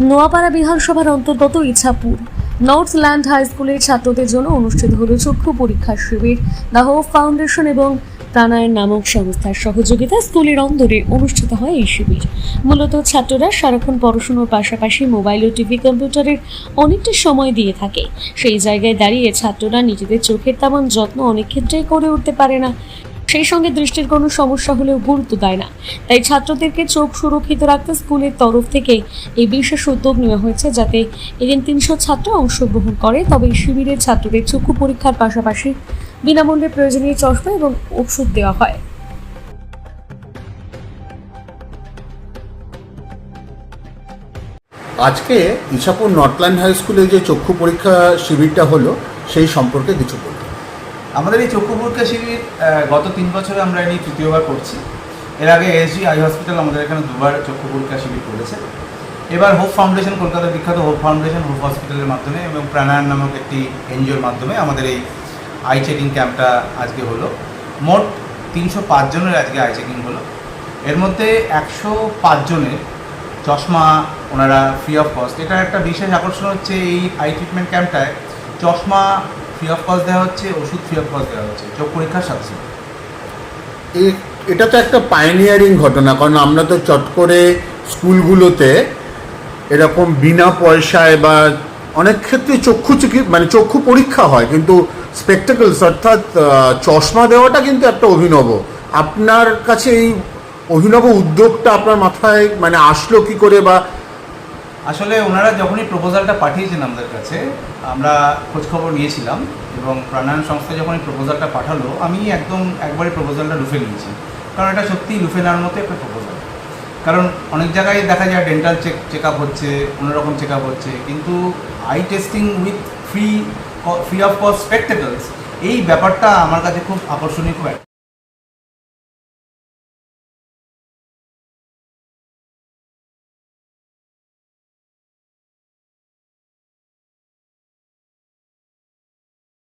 নোয়াপাড়া বিধানসভার অন্তর্গত Ichapur. North land high স্কুলের ছাত্রদের জন্য অনুষ্ঠিত হল চক্ষু পরীক্ষা শিবির। দ্য হোপ ফাউন্ডেশন এবং প্রাণায়ন নামক সংস্থার সহযোগিতা স্কুলের অন্দরে অনুষ্ঠিত হয় এই শিবির। মূলত ছাত্ররা সারাক্ষণ পড়াশুনোর পাশাপাশি মোবাইল ও টিভি কম্পিউটারের অনেকটা সময় দিয়ে থাকে। সেই জায়গায় দাঁড়িয়ে ছাত্ররা নিজেদের চোখের তেমন যত্ন অনেক ক্ষেত্রেই করে উঠতে পারে না। সেই সঙ্গে দৃষ্টির কোনো সমস্যা হলেও গুরুত্ব দেয় না। তাই ছাত্রদেরকে চোখ সুরক্ষিত রাখতে স্কুলের তরফ থেকে এই বিশেষ উদ্যোগ নেওয়া হয়েছে যাতে এদিন তিনশো ছাত্র অংশগ্রহণ করে। তবে এই শিবিরে ছাত্রদের চক্ষু পরীক্ষার পাশাপাশি বিনামূল্যে প্রয়োজনীয় চশমা এবং ওষুধ দেওয়া হয়। আজকে ইছাপুর নর্থল্যান্ড হাই স্কুলে যে চক্ষু পরীক্ষা শিবিরটা হলো, সেই সম্পর্কে কিছু বলুন। আমাদের এই চক্ষু পরীক্ষা শিবির গত তিন বছরে আমরা এই তৃতীয়বার করছি। এর আগে এসজি, আই হসপিটাল আমাদের এখানে দুবার চক্ষু পরীক্ষা শিবির করেছে। এবার হোপ ফাউন্ডেশন, কলকাতার বিখ্যাত হোপ ফাউন্ডেশন, হোপ হসপিটালের মাধ্যমে এবং প্রাণায়াম নামক একটি এনজিওর মাধ্যমে আমাদের এই আই চেকিং ক্যাম্পটা আজকে হলো। মোট তিনশো জনের আজকে আই চেকিং হলো। এর মধ্যে একশো জনের চশমা ওনারা ফ্রি অফ কস্ট এটা একটা বিশেষ আকর্ষণ হচ্ছে এই আই ট্রিটমেন্ট ক্যাম্পটায় চশমা ফ্রি অফ কস্ট দেওয়া হচ্ছে, ওষুধ ফ্রি অফ কস্ট দেওয়া হচ্ছে চোখ পরীক্ষার সাথে। এটা তো একটা পাইনিয়ারিং ঘটনা, কারণ আমরা তো চট করে স্কুলগুলোতে এরকম বিনা পয়সায় বা অনেক ক্ষেত্রে চক্ষু চিকি মানে চক্ষু পরীক্ষা হয়, কিন্তু স্পেকটাকলস অর্থাৎ চশমা দেওয়াটা কিন্তু একটা অভিনব আপনার কাছে এই অভিনব উদ্যোগটা আপনার মাথায় মানে আসলো কি করে বা আসলে ওনারা যখনই প্রপোজালটা পাঠিয়েছেন আমাদের কাছে, আমরা খোঁজখবর নিয়েছিলাম এবং প্রাণায়াম সংস্থা যখন এই প্রপোজালটা পাঠালো, আমি একদম একবারে প্রপোজালটা লুফে নিয়েছি। কারণ এটা সত্যিই লুফে নেওয়ার মতো একটা প্রপোজাল কারণ অনেক জায়গায় দেখা যায় ডেন্টাল চেক চেক আপ হচ্ছে, অন্যরকম চেক আপ হচ্ছে, কিন্তু eye testing with free free of cost spectacles এই ব্যাপারটা আমার কাছে খুব আকর্ষণীয়, খুব